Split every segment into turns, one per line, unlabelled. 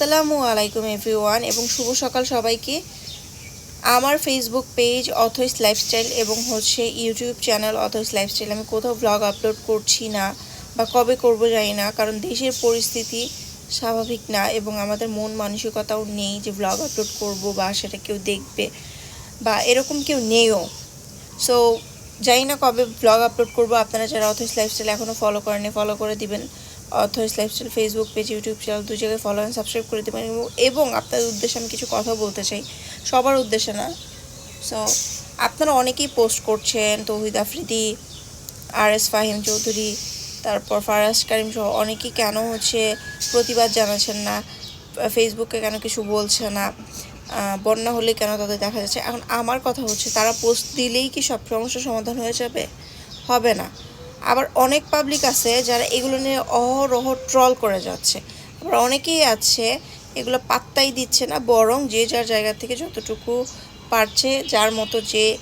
আসসালামু আলাইকুম এভরিওয়ান এবং শুভ সকাল সবাইকে। আমার ফেসবুক পেজ অথইস লাইফস্টাইল এবং হচ্ছে ইউটিউব চ্যানেল অথইস লাইফস্টাইল আমি কোথাও ব্লগ আপলোড করছি না বা কবে করব জানি না, কারণ দেশের পরিস্থিতি স্বাভাবিক না এবং আমাদের মন মানসিকতাও নেই যে ব্লগ আপলোড করব বা সেটা কেউ দেখবে বা এরকম কেউ নেইও। সো জানি না কবে ব্লগ আপলোড করব। আপনারা যারা অথইস লাইফস্টাইল এখনও ফলো করেনি ফলো করে দিবেন। Authors lifestyle Facebook page YouTube channel দু জায়গায় ফলো অ্যান্ড সাবস্ক্রাইব করে দেবেন। এবং- এবং আপনাদের উদ্দেশ্যে আমি কিছু কথা বলতে চাই। সবার উদ্দেশ্যে না। সো আপনারা অনেকেই পোস্ট করছেন, তৌহিদ আফ্রিদি আর এস ফাহিম চৌধুরী, তারপর ফারাজ কারিম সহ অনেকেই কেন হচ্ছে প্রতিবাদ জানাচ্ছেন না ফেসবুকে কেন কিছু বলছে না বন্যা হলে কেন তাদের দেখা যাচ্ছে এখন আমার কথা হচ্ছে, তারা পোস্ট দিলেই কি সব সমস্যার সমাধান হয়ে যাবে? হবে না। আবার অনেক পাবলিক আছে যারা এগুলো নিয়ে অহরহ ট্রল করে যাচ্ছে। আবার অনেকেই আছে, এগুলো পাত্তাই দিচ্ছে না, বরং যে যার জায়গা থেকে যতটুকু পারছে, যার মতো যে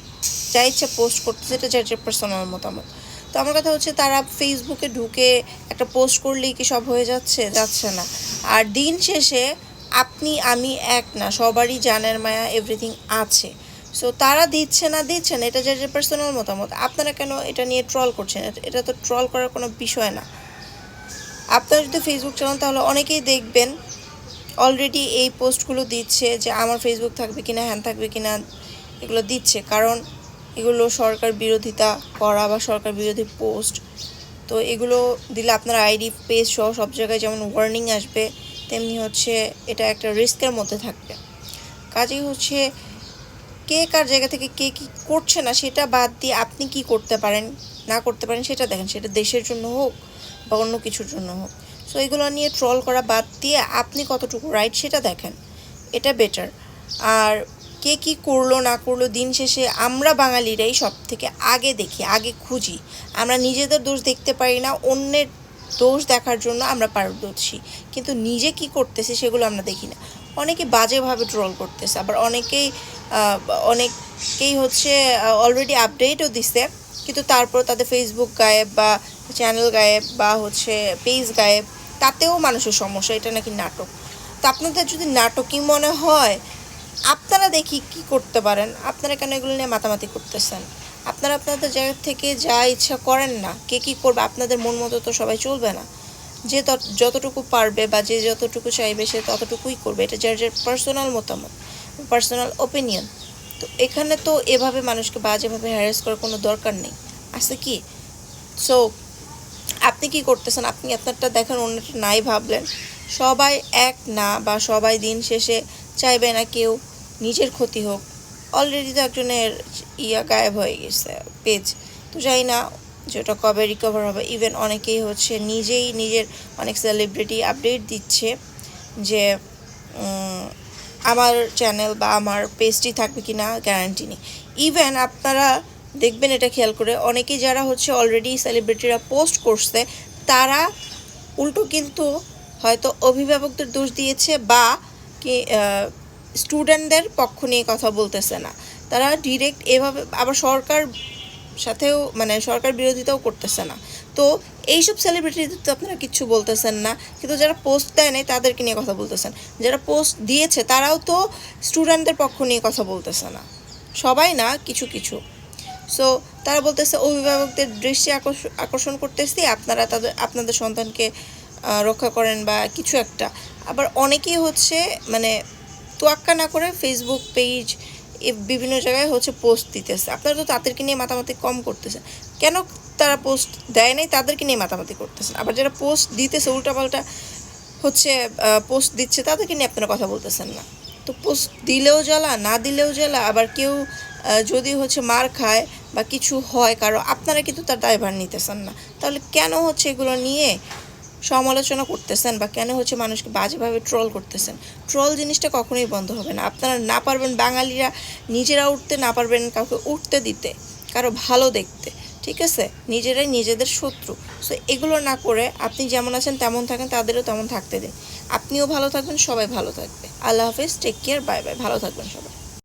যা ইচ্ছা পোস্ট করতেছে, এটা যার যার পার্সোনাল মতামত। তো আমার কথা হচ্ছে তারা ফেসবুকে ঢুকে একটা পোস্ট করলেই কি সব হয়ে যাচ্ছে? যাচ্ছে না। আর দিন শেষে আপনি, আমি এক না, সবারই জানের মায়া এভরিথিং আছে। সো তারা দিচ্ছে না দিচ্ছে না, এটা যার পার্সোনাল মতামত, আপনারা কেন এটা নিয়ে ট্রল করছেন? এটা- এটা তো ট্রল করার কোনো বিষয় না। আপনারা যদি ফেসবুক চালান, তাহলে অনেকেই দেখবেন অলরেডি এই পোস্টগুলো দিচ্ছে যে আমার ফেসবুক থাকবে কিনা, হ্যান থাকবে কিনা, এগুলো দিচ্ছে। কারণ এগুলো সরকার বিরোধিতা করা বা সরকার বিরোধী পোস্ট তো এগুলো দিলে আপনার আইডি পেজ সহ সব জায়গায় যেমন ওয়ার্নিং আসবে, তেমনি হচ্ছে এটা একটা রিস্কের মধ্যে থাকবে। কাজেই হচ্ছে কে কার জায়গা থেকে কে কী করছে না, সেটা বাদ দিয়ে আপনি কি করতে পারেন, না করতে পারেন, সেটা দেখেন, সেটা দেশের জন্য হোক বা অন্য কিছুর জন্য হোক। সো এগুলো নিয়ে ট্রল করা বাদ দিয়ে আপনি কতটুকু রাইট সেটা দেখেন, এটা বেটার আর কে কি করল, না করল, দিন শেষে আমরা বাঙালিরাই সব থেকে আগে দেখি, আগে খুঁজি। আমরা নিজেদের দোষ দেখতে পারি না, অন্যের দোষ দেখার জন্য আমরা পারদর্শী। কিন্তু নিজে কি করতেছে সেগুলো আমরা দেখি না। অনেকে বাজেভাবে ট্রল করতেছে, আবার অনেকেই অনেকেই হচ্ছে অলরেডি আপডেটও দিছে, কিন্তু তারপর তাদের ফেসবুক গায়েব বা চ্যানেল গায়েব বা হচ্ছে পেজ গায়েব, তাতেও মানুষের সমস্যা, এটা নাকি নাটক। তো আপনাদের যদি নাটকই মনে হয়, আপনারা দেখি কি করতে পারেন? আপনারা কেন এগুলো নিয়ে মাতামাতি করতেছেন? আপনারা আপনাদের জায়গা থেকে যা ইচ্ছা করেন না, কে কী করবে, আপনাদের মন মতো তো সবাই চলবে না। যে যতটুকু পারবে বা যে যতটুকু চাইবে সে ততটুকুই করবে, এটা যার যার পার্সোনাল মতামত পার্সোনাল ওপিনিয়ন তো এখানে তো এভাবে মানুষকে বাজেভাবে হ্যারাস করার কোনো দরকার নেই। আছে কি? সো আপনি কি করতেছেন? আপনি আপনারটা দেখেন অন্যটা নাই ভাবলেন। সবাই এক না বা সবাই দিন শেষে চাইবে না কেউ নিজের ক্ষতি হোক অলরেডি তো একজনের ইয়া গায়েব হয়ে গেছে, পেজ। তো জানি না যেটা কবে রিকভার হবে। ইভেন অনেকেই হচ্ছে নিজেই নিজের অনেক সেলিব্রিটি আপডেট দিচ্ছে যে আমার চ্যানেল বা আমার পেজটি থাকবে কি না গ্যারান্টি নেই। ইভেন আপনারা দেখবেন এটা খেয়াল করে, অনেকেই যারা হচ্ছে অলরেডি সেলিব্রিটিরা পোস্ট করছে, তারা উল্টো কিন্তু হয়তো অভিভাবকদের দোষ দিয়েছে বা কি স্টুডেন্টদের পক্ষ নিয়ে কথা বলতেছে না। তারা ডিরেক্ট এভাবে, আবার সরকার সাথেও মানে সরকার বিরোধিতাও করতেছে না। তো এইসব সেলিব্রিটিদের তো আপনারা কিচ্ছু বলতেছেন না, কিন্তু যারা পোস্ট দেয় নাই তাদেরকে নিয়ে কথা বলতেছেন। যারা পোস্ট দিয়েছে তারাও তো স্টুডেন্টদের পক্ষ নিয়ে কথা বলতেছে না। সবাই না, কিছু কিছু। সো তারা বলতেছে, অভিভাবকদের দৃষ্টি আকর্ষ- আকর্ষণ করতেছি, আপনারা তাদের, আপনাদের সন্তানকে রক্ষা করেন বা কিছু একটা। আবার অনেকেই হচ্ছে মানে তোয়াক্কা না করে ফেসবুক পেজ বিভিন্ন জায়গায় হচ্ছে পোস্ট দিতেছে। আপনারা তো তাদেরকে নিয়ে মাতামাতি কম করতেছেন। কেন তারা পোস্ট দেয় নাই? তাদেরকে নিয়ে মাতামাতি করতেছেন। আবার যারা পোস্ট দিতেছে, উল্টাপাল্টা হচ্ছে পোস্ট দিচ্ছে, তাদেরকে নিয়ে আপনারা কথা বলতেছেন না। তো পোস্ট দিলেও জ্বালা, না দিলেও জ্বালা, আবার কেউ যদি হচ্ছে মার খায় বা কিছু হয় কারও, আপনারা কিন্তু তার দায়ভার নিতেছেন না। তাহলে কেন হচ্ছে এগুলো নিয়ে সমালোচনা করতেছেন বা কেন হচ্ছে মানুষকে বাজেভাবে ট্রল করতেছেন? ট্রল জিনিসটা কখনোই বন্ধ হবে না। আপনারা না পারবেন বাঙালিরা নিজেরা উঠতে, না পারবেন কাউকে উঠতে দিতে, কারও ভালো দেখতে, ঠিক আছে? নিজেরাই নিজেদের শত্রু। সো এগুলো না করে আপনি যেমন আছেন তেমন থাকেন, তাদেরও তেমন থাকতে দিন। আপনিও ভালো থাকবেন, সবাই ভালো থাকবে। আল্লাহ হাফিজ টেক কেয়ার বাই বাই ভালো থাকবেন সবাই।